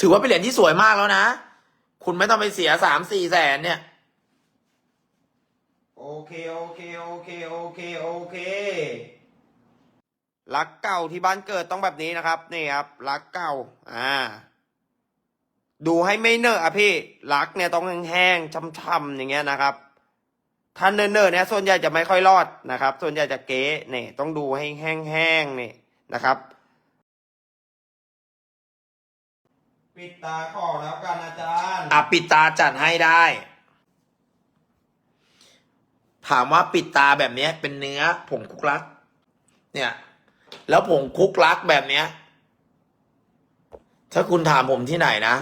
ถือว่าเป็นเหรียญที่สวยมากแล้วนะ คุณไม่ต้องไปเสียสามสี่แสนเนี่ย โอเค โอเค โอเค โอเค โอเครักเก่าที่บ้านเกิดต้องแบบนี้นะครับ นี่ครับรักเก่า อ่า ดูให้ไม่เนอะอะพี่รักเนี่ยต้องแห้งๆช่ำๆอย่างเงี้ยนะครับถ้าเนอะๆเนี่ยส่วนใหญ่จะไม่ค่อยรอดนะครับ ส่วนใหญ่จะเก๊เนี่ยต้องดูให้แห้งๆนี่นะครับ ปิดตาขอแล้วกันอาจารย์ อะปิดตาจัดให้ได้ ถามว่าปิดตาแบบเนี้ย เป็นเนื้อผงคุกลัก เนี่ย แล้วผงคุกลักแบบเนี้ย ถ้าคุณถามผมที่ไหนนะ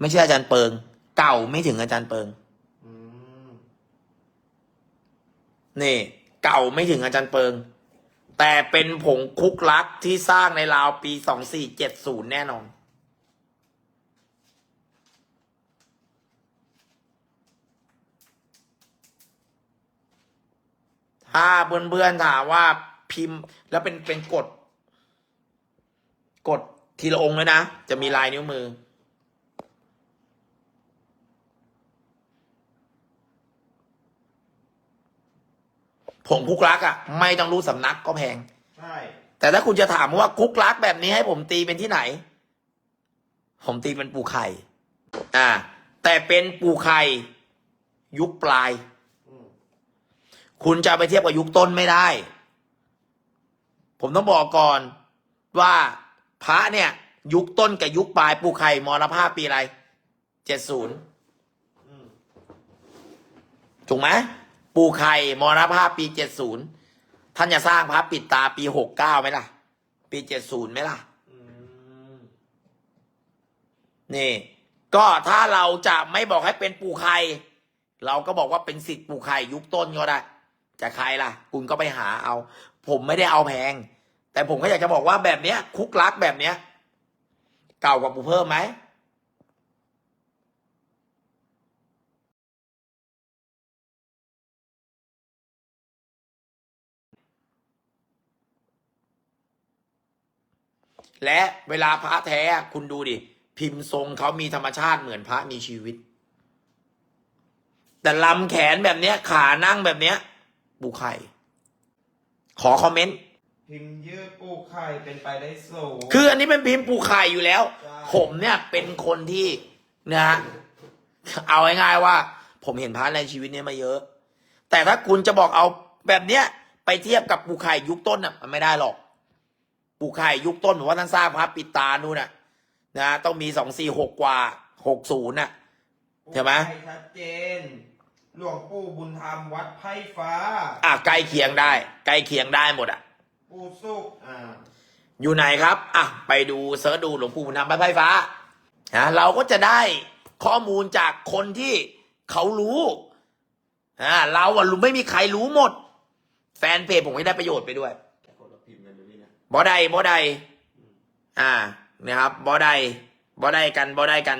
ไม่ใช่อาจารย์เปิง เก่าไม่ถึงอาจารย์เปิงอืมนี่ เก่าไม่ถึงอาจารย์เปิง แต่เป็นผงคุกลักที่สร้างในราวปีสองสี่เจ็ดศูนย์แน่นอน ถ้าเพื่อนๆถามว่าพิมพ์แล้วเป็นเป็นกด กดทีละองค์เลยนะ จะมีลายนิ้วมือ ผงคุกลักอะ่ะไม่ต้องรู้สำนักก็แพง ใช่ แต่ถ้าคุณจะถามว่าคุกลักแบบนี้ให้ผมตีเป็นที่ไหน ผมตีเป็นปูไข่ อ่า แต่เป็นปูไข่ยุคปลายอืมคุณจะเอาไปเทียบกับยุคต้นไม่ได้ ผมต้องบอกก่อนว่าพระเนี่ย ยุคต้นกับยุคปลายปูไข่มรณภาพปีอะไรเจ็ดศูนย์อืมถูกไหม ปูไข่มรณภาพปีเจ็ดศูนย์ท่านจะสร้างพระปิดตาปีหกเก้าไหมล่ะ ปีเจ็ดศูนย์ไหมล่ะอืมนี่ ก็ถ้าเราจะไม่บอกให้เป็นปูไข่เราก็บอกว่าเป็นสิทธิ์ปูไข่ยุคต้นก็ได้จะใครล่ะ คุณก็ไปหาเอา ผมไม่ได้เอาแพง แต่ผมก็อยากจะบอกว่าแบบเนี้ย คุกลักแบบเนี้ย เก่ากว่าปูเพิ่มไหม และเวลาพระแท้อะคุณดูดิ พิมพ์ทรงเขามีธรรมชาติเหมือนพระมีชีวิต แต่ลำแขนแบบเนี้ย ขานั่งแบบเนี้ย ปูไข่ ขอคอมเมนต์พิมพ์ยืดปูไข่เป็นไปได้สูง คืออันนี้เป็นพิมพ์ปูไข่อยู่แล้ว ใช่ ผมเนี่ยเป็นคนที่นะฮะเอาง่ายๆว่า ผมเห็นพระในชีวิตเนี้ยมาเยอะ แต่ถ้าคุณจะบอกเอาแบบเนี้ย ไปเทียบกับปูไข่ยุคต้นน่ะมันไม่ได้หรอก ปูไข่ยุคต้นผมว่าท่านสร้างพระปิดตานู่นน่ะนะต้องมีสองสี่หกกว่าหกศูนย์น่ะเห็นไหมปูข่ชัดเจน หลวงปู่บุญธรรมวัดไผ่ฟ้า อะใกล้เคียงได้ใกล้เคียงได้หมดอะ ปู่สุกอ่าอยู่ไหนครับ อะ ไปดูเสิร์ชดูหลวงปู่บุญธรรมไฟฟ้านะเราก็จะได้ข้อมูลจากคนที่เขารู้อ่าเราอะรู้ไม่มีใครรู้หมด แฟนเพจผมไม่ได้ประโยชน์ไปด้วย บ่ได้บ่ได้อ่านะครับบ่ได้บ่ได้กันบ่ได้กัน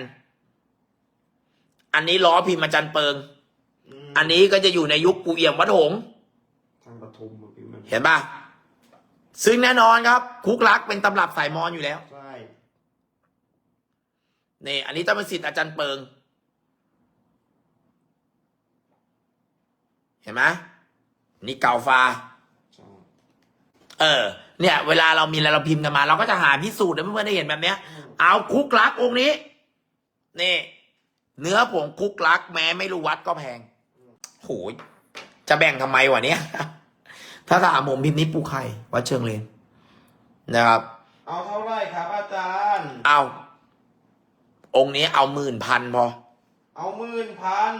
อันนี้ล้อพิมพ์อาจารย์เปิงมอันนี้ก็จะอยู่ในยุคปูเอี่ยมวัดหงส์ทางปทุมมาพิมพ์มันเห็นปะซึ่งแน่นอนครับ คุกลักเป็นตำรับสายมอนอยู่แล้วใช่นี่อันนี้ต้องเป็นสิทธิ์อาจารย์เปิง เห็นไหมนี่เก่าฟ้าใช่ เออ เนี่ยเวลาเรามีอะไรเราพิมพ์กันมา เราก็จะหาพิสูจน์ให้เพื่อนๆได้เห็นแบบเนี้ย เอาคุกลักองค์นี้ นี่ เนื้อผงคุกลัก แม้ไม่รู้วัดก็แพงโหยจะแบ่งทำไมวะเนี่ย ถ้าถามผมพิมพ์นี้ปูไข่วัดเชิงเลนนะครับ เอาเท่าไหร่ครับอาจารย์ เอา องค์นี้เอาหมื่นพันพอ เอาหมื่นพัน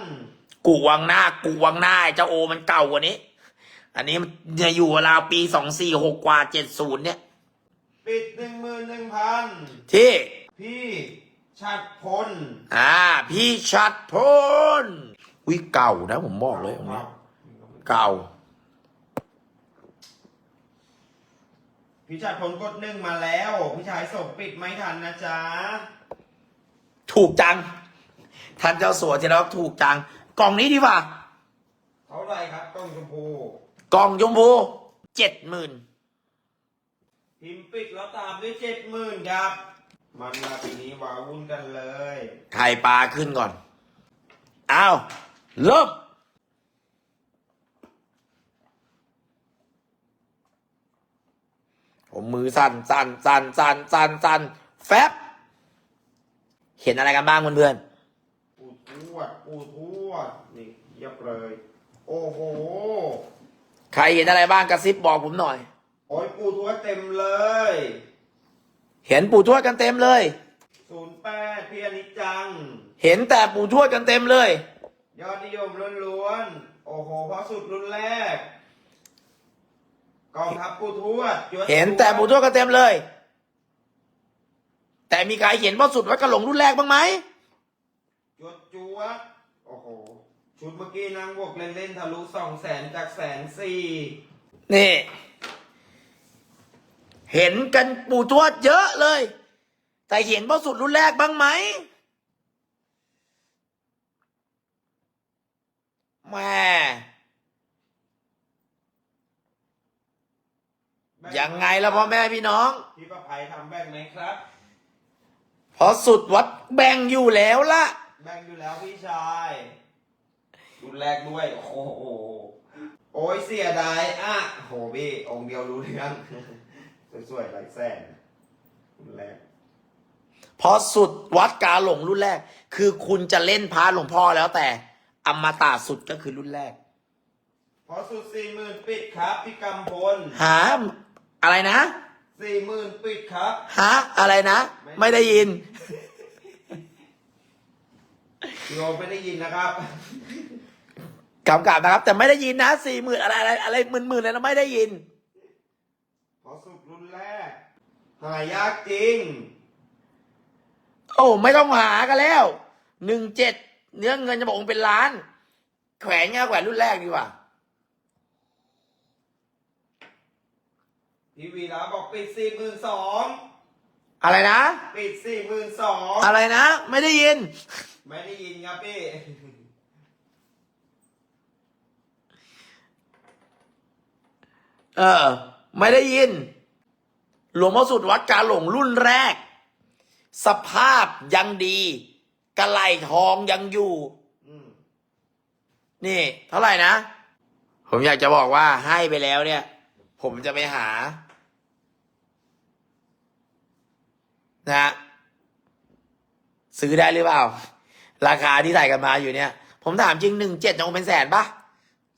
กูวังหน้า กูวังหน้าไอ้เจ้าโอมันเก่ากว่านี้ อันนี้มันจะอยู่ราวปีสองสี่หกกว่าเจ็ดศูนย์เนี่ย ปิดหนึ่งหมื่นหนึ่งพันที่ พี่ชัดพลอ่า พี่ชัดพลวิเก่านะผมบอกเลยองค์นี้เก่า พี่ชัดพลกดหนึ่งมาแล้ว พี่ชายส่งปิดไม่ทันนะจ๊ะ ถูกจัง ท่านเจ้าสัวที่เราถูกจัง กล่องนี้ดีกว่า เท่าไหร่ครับกล้องชมพู กล่องยมพูเจ็ดหมื่นพพิมพ์ปิดแล้วตามด้วยเจ็ดหมื่นครับ มันมาปีนี้วาวุ่นกันเลยไข่ปลาขึ้นก่อน อ้าวเริ่มผมมือสั่นสั่นสั่นสั่นสั่นสั่นแฟบเห็นอะไรกันบ้างเพื่อนปูทวดปูทวดนี่เยียบเลย โอ้โหๆ ใครเห็นอะไรบ้างกระซิบบอกผมหน่อย โอ้ยปูทวดเต็มเลยเห็นปู่ทวดกันเต็มเลย ศูนย์แปดพี่อนิจจัง เห็นแต่ปู่ทวดกันเต็มเลย ยอดนิยมล้วนๆ โอ้โหเพราะสุดรุ่นแรก กองทัพปูทวดจวดเห็นแต่ปู่ทวดกันเต็มเลย แต่มีใครเห็นว่าสุดวัดกระหลงรุ่นแรกบ้างไหมจวดจวดโอ้โห ชุดเมื่อกี้นางบวกเล่นๆทะลุสองแสนจากแสนสี่นี่ เห็นกันปู่ทวดเยอะเลย แต่เห็นว่าสุดรุ่นแรกบ้างไหมแม่ยังไงล่ะพ่อแม่พี่น้อง พี่ประภัยทำแบ่งไหมครับเพราะสุดวัดแบ่งอยู่แล้วล่ะ แบ่งอยู่แล้วพี่ชายรุ่น แรกด้วย โอ้โห โอ้ยเสียดายอะโหพี่องค์เดียวรู้เรื่อง สวยๆหลายแสนรุ่นแรกเพราะสุดวัดกาหลงรุ่นแรก คือคุณจะเล่นพาหลวงพ่อแล้วแต่อมตะสุดก็คือรุ่นแรก พอสุดสี่หมื่นปิดครับพี่กำพลหาอะไรนะสี่หมื่นปิดครับ หาอะไรนะ ไม่ได้ยิน โยมไม่ได้ยินนะครับ กำกับนะครับ แต่ไม่ได้ยินนะสี่หมื่นอะไรอะไรอะไรหมื่นหมื่นเลยนะไม่ได้ยิน พอสุดรุ่นแรก หายากจริง โอ้ไม่ต้องหากันแล้วหนึ่งเจ็ดเนื้อเงินจะบอกว่าเป็นล้าน แขวนง่ายแขวนรุ่นแรกดีกว่า พี่วีระบอกปิดสี่หมื่นสองอะไรนะ ปิดสี่หมื่นสองอะไรนะ ไม่ได้ยิน ไม่ได้ยินครับพี่ เออ ไม่ได้ยิน หลวงพ่อสุดวัดกาหลงรุ่นแรก สภาพยังดีกระไหลทองยังอยู่อืมนี่ เท่าไหร่นะ ผมอยากจะบอกว่าให้ไปแล้วเนี่ย ผมจะไปหานะฮะซื้อได้หรือเปล่า ราคาที่ใส่กันมาอยู่เนี่ย ผมถามจริงหนึ่งเจ็ดยังเป็นแสนปะ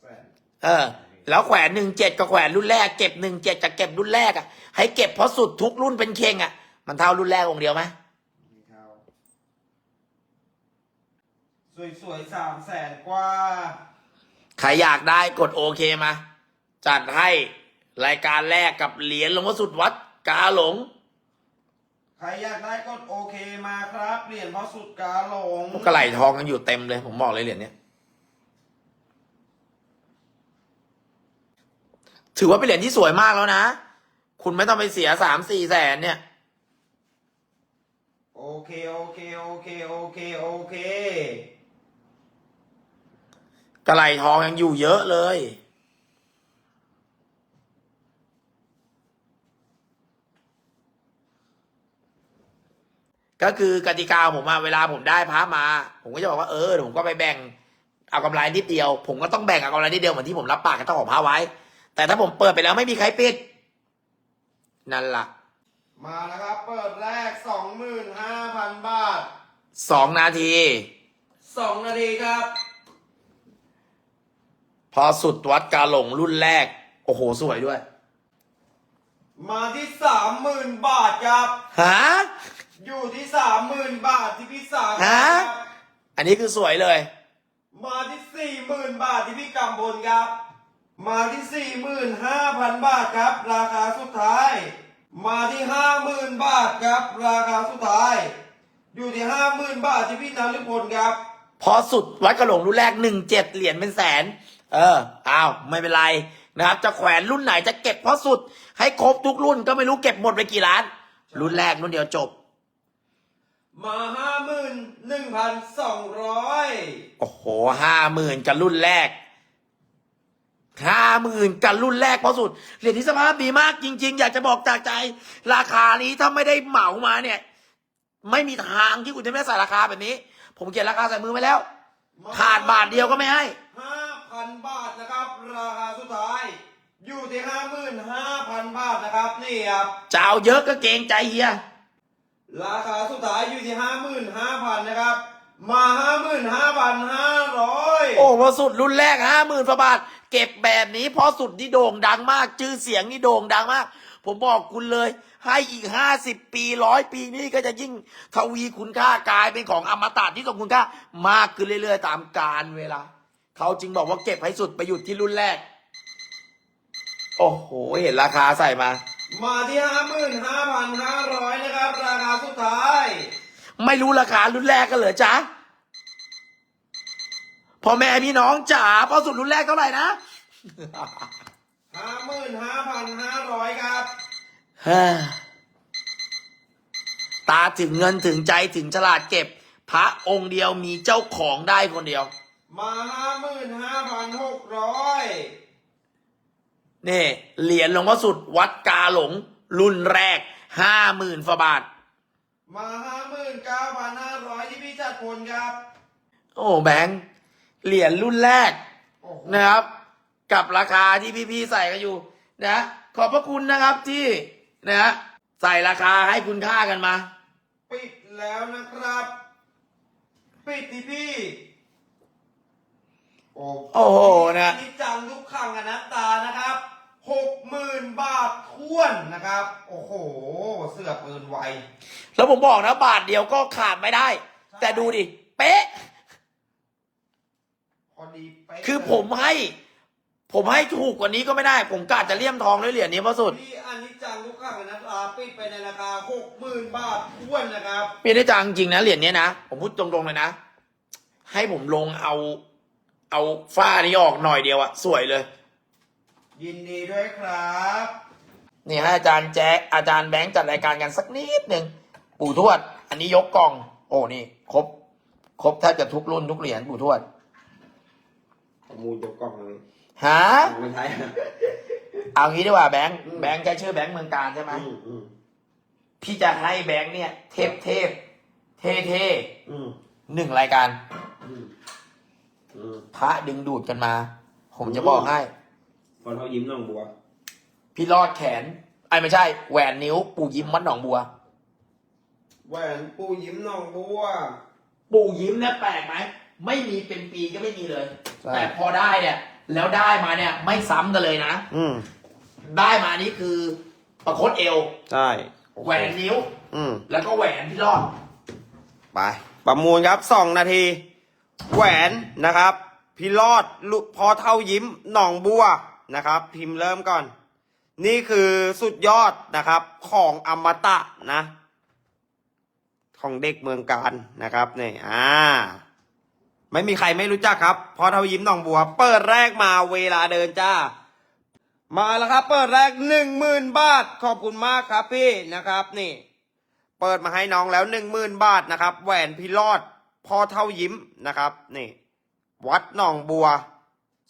แสนเออ แล้วแขวนหนึ่งเจ็ดกับแขวนรุ่นแรกเก็บหนึ่งเจ็ดกับเก็บรุ่นแรกอะให้เก็บเพราะสุดทุกรุ่นเป็นเคงอะ มันเท่ารุ่นแรกองค์เดียวไหมไม่เท่าสวยๆสามแสนกว่า ใครอยากได้กดโอเคมา จัดให้รายการแรกกับเหรียญหลวงพ่อสุดวัดกาหลง ใครอยากได้กดโอเคมาครับเหรียญพระสุดกาหลงกระไหลทองกันอยู่เต็มเลย ผมบอกเลยเหรียญเนี้ย ถือว่าเป็นเหรียญที่สวยมากแล้วนะ คุณไม่ต้องไปเสียสามสี่แสนเนี่ย โอเค โอเค โอเค โอเค โอเคกระไหลทองยังอยู่เยอะเลย ก็คือกติกาของผมอะเวลาผมได้พระมา ผมก็จะบอกว่าเออเดี๋ยวผมก็ไปแบ่ง เอากำไรนิดเดียว ผมก็ต้องแบ่งเอากำไรนิดเดียวเหมือนที่ผมรับปากกับเจ้าของพระไว้ แต่ถ้าผมเปิดไปแล้วไม่มีใครปิด นั่นล่ะ มาแล้วครับ เปิดแรกสองหมื่นห้าพันบาทสองนาที สองนาทีครับ พอสุดวัดกาหลงรุ่นแรก โอ้โห สวยด้วย มาที่สามหมื่นบาทครับ ฮะ อยู่ที่สามหมื่นบาทที่พี่สามฮะครับอันนี้คือสวยเลย มาที่สี่หมื่นบาทที่พี่กำพลครับ มาที่สี่หมื่นห้าพันบาทครับ ราคาสุดท้าย มาที่ห้าหมื่นบาทครับ ราคาสุดท้าย อยู่ที่ห้าหมื่นบาทที่พี่นฤพลครับ พอสุดวัดกระหลงรุ่นแรกหนึ่งเจ็ดเหรียญเป็นแสน เอออ้าวไม่เป็นไรนะครับจะแขวนรุ่นไหนจะเก็บเพราะสุด ให้ครบทุกรุ่นก็ไม่รู้เก็บหมดไปกี่ล้าน รุ่นแรกรุ่นเดียวจบ มาห้าหมื่นหนึ่งพันสองร้อยโอ้โหห้าหมื่นกับรุ่นแรก ห้าหมื่นกันรุ่นแรกเพราะสุดเหรียญที่สภาพดีมากจริง ๆ อยากจะบอกจากใจ ราคานี้ถ้าไม่ได้เหมามาเนี่ย ไม่มีทางที่คุณจะไม่ได้ใส่ราคาแบบนี้ ผมเขียนราคาใส่มือไว้แล้วขาดบาทเดียวก็ไม่ให้ห้าพันบาทนะครับ ราคาสุดท้าย อยู่ที่ห้าหมื่นห้าพันบาทนะครับนี่ครับจะเอาเยอะก็เกรงใจเฮียราคาสุดท้ายอยู่ที่ห้าหมื่นห้าพันนะครับ มาห้าหมื่นห้าพันห้าร้อยโอ้พอสุดรุ่นแรกห้าหมื่นกว่าบาท เก็บแบบนี้เพอสุดที่โด่งดังมาก ชื่อเสียงนี่โด่งดังมาก ผมบอกคุณเลย ให้อีกห้าสิบปีร้อยปีนี่ก็จะยิ่งทวีคุณค่ากลายเป็นของอมตะที่ทรงคุณค่ามากขึ้นเรื่อยๆ ตามกาลเวลา เขาจึงบอกว่าเก็บให้สุดไปหยุดที่รุ่นแรก โอ้โห เห็นราคาใส่มา มาที่ห้าหมื่นห้าพันห้าร้อยนะครับ ราคาสุดท้าย ไม่รู้ราคารุ่นแรกกันเหรอจ๊ะ พ่อแม่พี่น้องจ๋าพอสุดรุ่นแรกเท่าไหร่นะห้าหมื่นห้าพันห้าร้อยครับฮ่าตาถึงเงินถึงใจถึงฉลาดเก็บ พระองค์เดียวมีเจ้าของได้คนเดียว มาห้าหมื่นห้าพันหกร้อยนี่เหรียญหลวงพ่อสุดวัดกาหลง รุ่นแรกห้าหมื่นฟบาท มาห้าหมื่นเก้าพันห้าร้อยที่พี่จัดพลครับ โอ้แบงค์ เหรียญรุ่นแรกโอ้โหนะครับ กับราคาที่พี่ๆใส่กันอยู่นะขอบพระคุณนะครับที่นะใส่ราคาให้คุณค่ากันมา ปิดแล้วนะครับ ปิดที่พี่ โอ้โอ้โหนะนี่จังทุกขังอนัตตานะครับหกหมื่นบาทท้วนนะครับ โอ้โห เสื้อปืนไว แล้วผมบอกนะบาทเดียวก็ขาดไม่ได้ แต่ดูดิ เป๊ะ พอดีเป๊ะคือผมให้ ผมให้ถูกกว่านี้ก็ไม่ได้ ผมกะจะเลี่ยมทองด้วยเหรียญนี้เพราะสุดพี่อันนี้จังทุกขังอนัตตาปิดไปในราคาหกหมื่นบาทท้วนนะครับพี่ได้จังจริงนะเหรียญเนี้ยนะ ผมพูดตรงๆเลยนะ ให้ผมลงเอา เอาฝ้านี้ออกหน่อยเดียวอะสวยเลย ยินดีด้วยครับ นี่ให้อาจารย์แจ๊คอาจารย์แบงค์จัดรายการกันสักนิดหนึ่งปู่ทวด อันนี้ยกกล่อง โอ้นี่ ครบ ครบแทบจะทุกรุ่นทุกเหรียญปู่ทวด มูยกกล้องเลยหาไม่ใช่เอางี้ดีกว่าแบงค์อืมแบงค์แกชื่อแบงค์เมืองการใช่ไหมอืมอืมพี่จะให้แบงค์เนี่ย เทพเทพเท่เท่อืมหนึ่งรายการอืมอืมพระดึงดูดกันมา ผมจะบอกให้พอเขายิ้มน้องบัว พี่รอดแขนไอ้ไม่ใช่ แหวนนิ้ว ปู่ยิ้มวัดหนองบัว แหวนปูยิ้มน้องบัว ปู่ยิ้มเนี่ยแปลกไหม ไม่มีเป็นปีก็ไม่มีเลย ใช่ แต่พอได้เนี่ย แล้วได้มาเนี่ย ไม่ซ้ำกันเลยนะ อืมได้มานี่คือประคตเอว ใช่แหวนนิ้ว อืมแล้วก็แหวนพี่รอด ไป ประมูลครับสองนาที แหวนนะครับ พี่รอดลุพอเท่ายิ้มหนองบัวนะครับ พิมพ์เริ่มก่อน นี่คือสุดยอดนะครับ ของอมตะนะ ของเด็กเมืองการนะครับนี่อ่า ไม่มีใครไม่รู้จักครับพอเท่ายิ้มหนองบัว เปิดแรกมาเวลาเดินจ้า มาแล้วครับ เปิดแรกหนึ่งหมื่นบาท ขอบคุณมากครับพี่นะครับ นี่ เปิดมาให้น้องแล้วหนึ่งหมื่นบาทนะครับ แหวนพิรอดพอเท่ายิ้มนะครับ นี่ วัดหนองบัว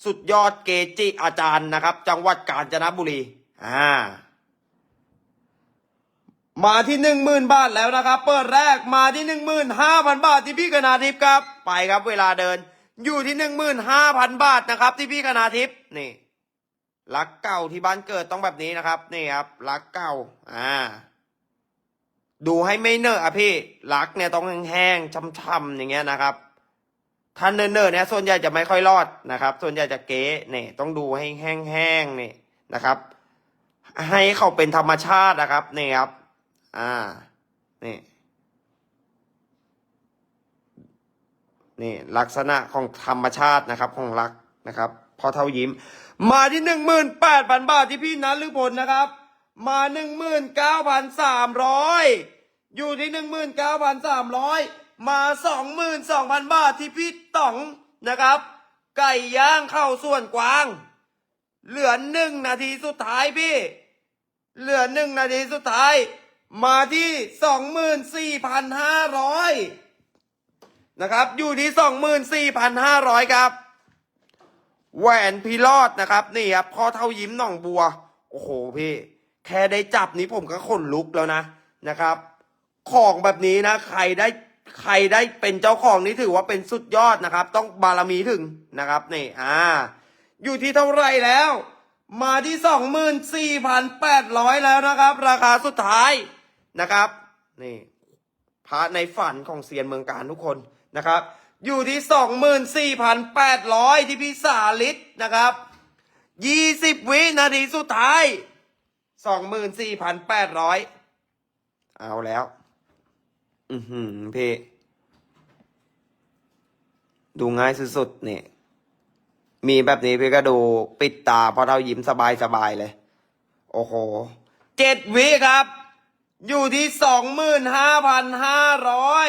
สุดยอดเกจิอาจารย์นะครับ จังหวัดกาญจนบุรี อ่า มาที่หนึ่งหมื่นบาทแล้วนะครับ เปิดแรกมาที่หนึ่งหมื่นห้าพันบาทที่พี่คณาทิพย์ครับ ไปครับเวลาเดิน อยู่ที่หนึ่งหมื่นห้าพันบาทนะครับ ที่พี่คณาทิพย์นี่รักเก่าที่บ้านเกิดต้องแบบนี้นะครับ นี่ครับรักเก่า อ่า ดูให้ไม่เนอะอะพี่รักเนี่ยต้องแห้งๆช่ำๆอย่างเงี้ยนะครับถ้าเนอะๆเนี่ยส่วนใหญ่จะไม่ค่อยรอดนะครับ ส่วนใหญ่จะเก๊เนี่ยต้องดูให้แห้งๆเนี่ยนะครับ ให้เขาเป็นธรรมชาตินะครับนี่ครับ อ่า นี่ นี่ ลักษณะของธรรมชาตินะครับ ของรักนะครับ พอเท่ายิ้ม มาที่หนึ่งหมื่นแปดพันบาทที่พี่นัทลือพลนะครับ มาหนึ่งหมื่นเก้าพันสามร้อยอยู่ที่หนึ่งหมื่นเก้าพันสามร้อยมาสองหมื่นสองพันบาทที่พี่ต๋องนะครับ ไก่ย่างเข้าส่วนกวาง เหลือหนึ่งนาทีสุดท้ายพี่ เหลือหนึ่งนาทีสุดท้าย มาที่สองหมื่นสี่พันห้าร้อยนะครับ อยู่ที่สองหมื่นสี่พันห้าร้อยครับ แหวนพีรอดนะครับ นี่ครับพ่อเท่ายิ้มหนองบัว โอ้โหพี่ แค่ได้จับนี้ผมก็ขนลุกแล้วนะนะครับ ของแบบนี้นะ ใครได้ใครได้เป็นเจ้าของนี่ถือว่าเป็นสุดยอดนะครับ ต้องบารมีถึงนะครับนี่อ่า อยู่ที่เท่าไหรแล้ว มาที่สองหมื่นสี่พันแปดร้อยแล้วนะครับ ราคาสุดท้าย นะครับนี่พระในฝันของเซียนเมืองการทุกคนนะครับ อยู่ที่สองหมื่นสี่พันแปดร้อยที่พิสาลิตนะครับยี่สิบวินาทีสุดท้ายสองหมื่นสี่พันแปดร้อยเอาแล้ว อือหือพี่ดูง่ายสุดๆเนี่ยมีแบบนี้พี่ก็ดูปิดตาพราะเรายิ้มสบายๆเลย โอ้โหเจ็ดวิครับ อยู่ที่สองหมื่นห้าพันห้าร้อย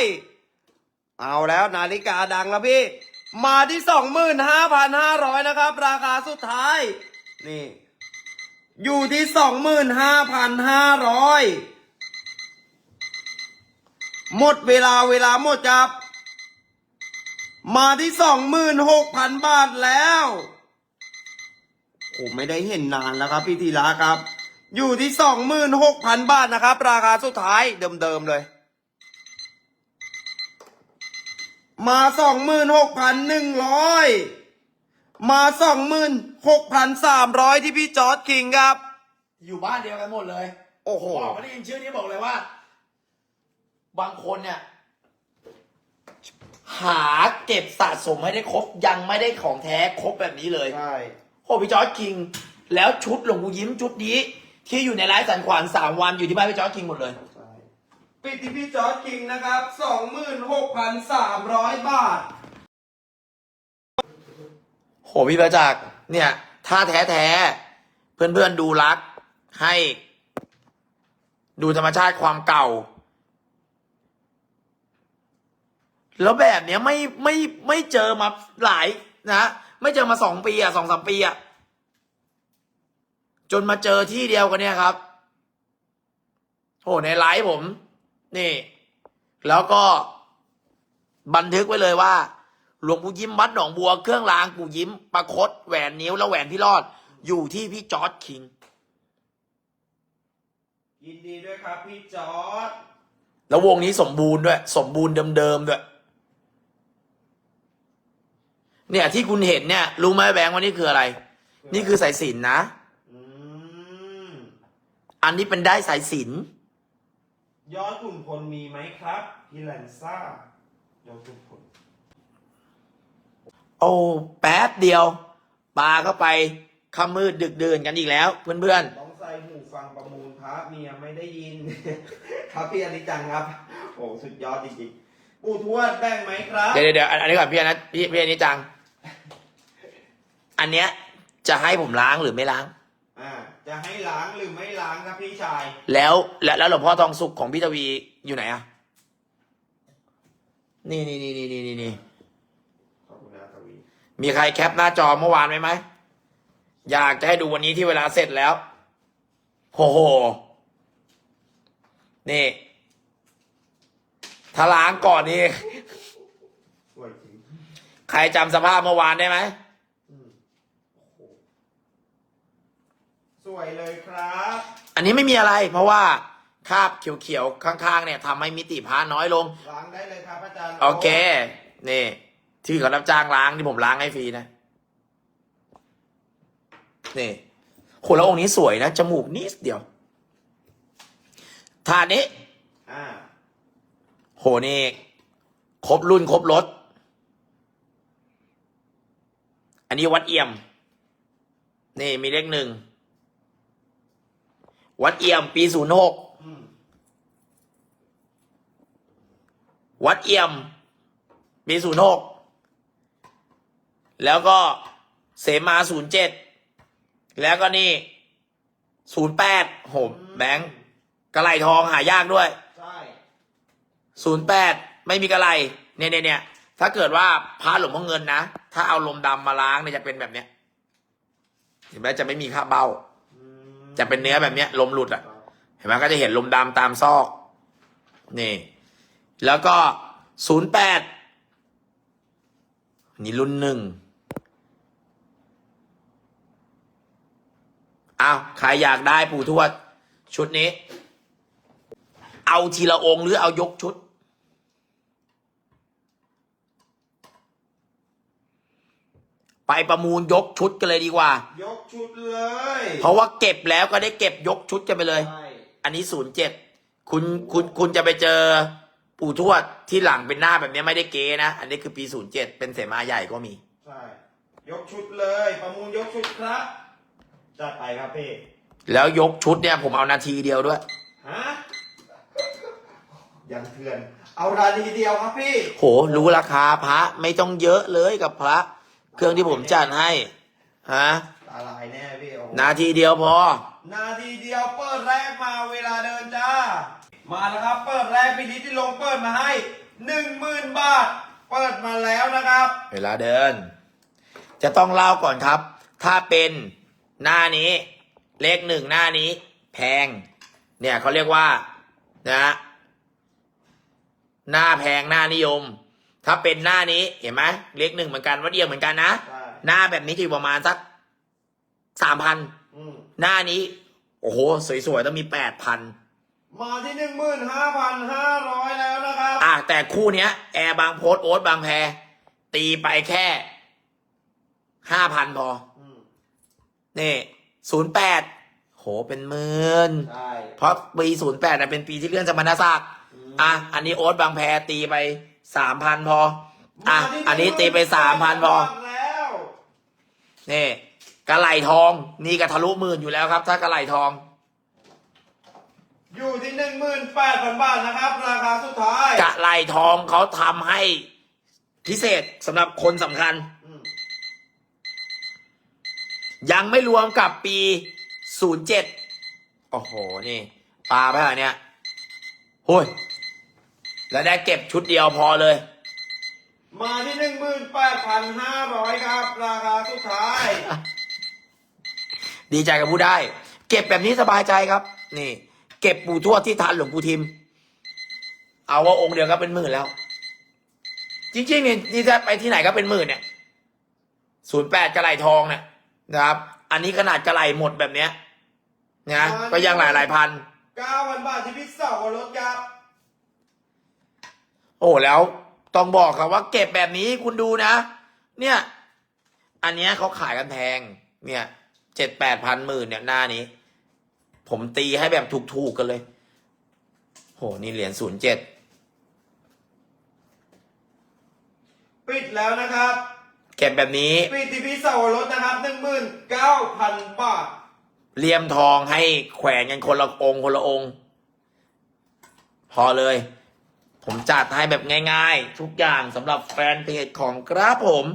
เอาแล้วนาฬิกาดังแล้วพี่ มาที่สองหมื่นห้าพันห้าร้อยนะครับ ราคาสุดท้าย นี่ อยู่ที่สองหมื่นห้าพันห้าร้อยหมดเวลาเวลาหมดครับ มาที่สองหมื่นหกพันบาทแล้ว ผมไม่ได้เห็นนานแล้วครับพี่ธีระครับ อยู่ที่สองหมื่นหกพันบาทนะครับ ราคาสุดท้ายเดิมๆเลย มาสองหมื่นหกพันหนึ่งร้อยมาสองหมื่นหกพันสามร้อยที่พี่จอร์ดคิงครับ อยู่บ้านเดียวกันหมดเลยโอ้โหผมบอกไม่ได้ยินชื่อนี้บอกเลยว่า บางคนเนี่ย หาเก็บสะสมให้ได้ครบยังไม่ได้ของแท้ครบแบบนี้เลยใช่โอ้พี่จอร์จคิง แล้วชุดหลวงปู่ยิ้มชุดนี้ ที่อยู่ในไลฟ์สันขวานสามวันอยู่ที่บ้านพี่จอร์จคิงหมดเลยใช่ปิดที่พี่จอร์ดคิงนะครับสองหมื่นหกพันสามร้อยบาท โหพี่ประจักษ์เนี่ยถ้าแท้แท้ๆเพื่อนๆดูรัก ให้ ดูธรรมชาติความเก่า แล้วแบบเนี้ยไม่ไม่ไม่เจอมาหลายนะ ไม่เจอมาสองปีอะสองสามปีอะ จนมาเจอที่เดียวกันเนี่ยครับโหในไลฟ์ผม นี่ แล้วก็บันทึกไว้เลยว่า หลวงปู่ยิ้มวัดหนองบัวเครื่องรางปู่ยิ้มประคตแหวนนิ้วแล้วแหวนพี่รอด อยู่ที่พี่จอร์ดคิง ยินดีด้วยครับพี่จอร์ดแล้ววงนี้สมบูรณ์ด้วย สมบูรณ์เดิมๆด้วย เนี่ยที่คุณเห็นเนี่ย รู้ไหมแบงค์ว่านี่คืออะไร นี่คือสายสิญจนนะอืม อันนี้เป็นได้สายสิญจนยอดขุนพลมีไหมครับพี่แลนซ่ายอดขุนพลโอ้แป๊บเดียวปาเข้าไปค่ำมืดดึกเดินกันอีกแล้ว เพื่อนต้องใส่หูฟังประมูลพระเมียไม่ได้ยิน ครับพี่อนิจจังครับ โอ้สุดยอดจริงๆปู่ทวดแบ่งไหมครัๆบเดี๋ยวเดี๋ยวเดี๋ยวอันนี้ก่อนพี่อนัทพี่พี่อนิจจัง อันเนี้ยจะให้ผมล้างหรือไม่ล้าง อ่าจะให้ล้างหรือไม่ล้างครับพี่ชาย แล้วแล้วแล้วหลวงพ่อทองสุขของพี่ทวีอยู่ไหนอะนี่นี่นี่นี่นี่นี่นี่ขอบคุณนะทวีมีใครแคปหน้าจอเมื่อวานไหมไหม อยากจะให้ดูวันนี้ที่เวลาเสร็จแล้วโอ้โห นี่ ถ้าล้างก่อนนี่ สวยจริง ใครจำสภาพเมื่อวานได้ไหมอืมโอ้โห สวยเลยครับ อันนี้ไม่มีอะไร เพราะว่าคราบเขียวๆ ข้างๆ เนี่ยทำให้มิติพาน้อยลง ล้างได้เลยครับอาจารย์โอเค นี่ ที่เขารับจ้างล้างที่ผมล้างให้ฟรีนะ นี่โหแล้วองค์นี้สวยนะ จมูกนิดเดียวถาดนี้อ่าโหนี่ครบรุ่นครบรถ อันนี้วัดเอี่ยม นี่มีเลขหนึ่ง วัดเอี่ยมปีศูนย์หกอืมวัดเอี่ยมปีศูนย์หกแล้วก็เสมาศูนย์เจ็ดแล้วก็นี่ศูนย์แปดโหแบงค์กระไหลทองหายากด้วยใช่ศูนย์แปดไม่มีกระไหลเนี่ยเนี่ยเนี่ยถ้าเกิดว่าพระหลวงพ่อเงินนะ ถ้าเอาลมดำมาล้างเนี่ยจะเป็นแบบเนี้ยเห็นไหมจะไม่มีค่าเบ้าอืม จะเป็นเนื้อแบบเนี้ยลมหลุดอะ เห็นไหมก็จะเห็นลมดำตามซอก นี่ แล้วก็ศูนย์แปดนี่รุ่นหนึ่งเอาใครอยากได้ปู่ทวด ชุดนี้ เอาทีละองค์หรือเอายกชุด ไปประมูลยกชุดกันเลยดีกว่า ยกชุดเลยเพราะว่าเก็บแล้วก็ได้เก็บยกชุดกันไปเลย ใช่อันนี้ศูนย์เจ็ดคุณคุณคุณจะไปเจอปู่ทวดที่หลังเป็นหน้าแบบนี้ไม่ได้เก๋นะ อันนี้คือปีศูนย์เจ็ดเป็นเสมาใหญ่ก็มี ใช่ยกชุดเลย ประมูลยกชุดครับจัดไปครับพี่แล้วยกชุดเนี่ยผมเอานาทีเดียวด้วย ฮะยังเถื่อน เอาราทีเดียวครับพี่ โห รู้ราคาพระไม่ต้องเยอะเลยกับพระ เครื่องที่ผมจัดให้ฮะตาลายแน่พี่โอ้โหนาทีเดียวพอ นาทีเดียวเปิดแรกมาเวลาเดินจ้า มาแล้วครับ เปิดแรกพี่นิดที่ลงเปิดมาให้หนึ่งหมื่นบาท เปิดมาแล้วนะครับ เวลาเดิน จะต้องเล่าก่อนครับ ถ้าเป็นหน้านี้ เลขหนึ่งหน้านี้ แพง เนี่ยเขาเรียกว่านะฮะหน้าแพงหน้านิยม ถ้าเป็นหน้านี้เห็นไหมเลขหนึ่งเหมือนกันวัดเดียวเหมือนกันนะ ใช่หน้าแบบนี้จะอยู่ประมาณสักสามพันอืมหน้านี้ โอ้โห สวยๆ ต้องมีแปดพันมาที่หนึ่งหมื่นห้าพันห้าร้อยแล้วนะครับ อะแต่คู่เนี้ย แอร์บางโพสต์โอ๊ตบางแพรตีไปแค่ห้าพันพอ อืมนี่ศูนย์แปดโหเป็นหมื่นใช่เพราะปีศูนย์แปดเป็นปีที่เลื่อนสมณศักดิ์อะอันนี้โอ๊ตบางแพรตีไป สามพันพอ อะมาที่อันนี้ตีไปสามพันพอแล้วนี่กระไหลทอง นี่ก็ทะลุหมื่นอยู่แล้วครับ ถ้ากระไหลทอง อยู่ที่หนึ่งหมื่นแปดพันบาทนะครับ ราคาสุดท้ายกระไหลทองเขาทำให้พิเศษสำหรับคนสำคัญอืมยังไม่รวมกับปีศูนย์เจ็ดโอ้โห นี่ปลาไปเหรอเนี่ยโอ้ย แล้วได้เก็บชุดเดียวพอเลย มาที่หนึ่งหมื่นแปดพันห้าร้อยครับ ราคาสุดท้าย ดีใจกับผู้ได้ เก็บแบบนี้สบายใจครับ นี่ เก็บปู่ทวดที่ทันหลวงปู่ทิม เอาว่าองค์เดียวก็เป็นหมื่นแล้ว จริงๆนี่นี่ถ้าไปที่ไหนก็เป็นหมื่นเนี่ยศูนย์แปดกระไหลทองเนี่ยนะครับ อันนี้ขนาดกระไหลหมดแบบเนี้ยนะก็ยังหลายหลายๆพันเก้าพันบาทที่พิเศษกับรถครับ โอ้แล้วต้องบอกครับว่าเก็บแบบนี้คุณดูนะ เนี่ย อันเนี้ยเขาขายกันแพง เนี่ยเจ็ดแปดพันหมื่นเนี่ยหน้านี้ ผมตีให้แบบถูกๆกันเลย โห นี่เหรียญศูนย์เจ็ดปิดแล้วนะครับ เก็บแบบนี้ ปิดที่พิเศษกับรถนะครับหนึ่งหมื่นเก้าพันบาทเลี่ยมทองให้แขวนกันคนละองค์คนละองค์ พอเลย ผมจัดให้แบบง่ายๆ ทุกอย่างสำหรับแฟนเพจของกระผม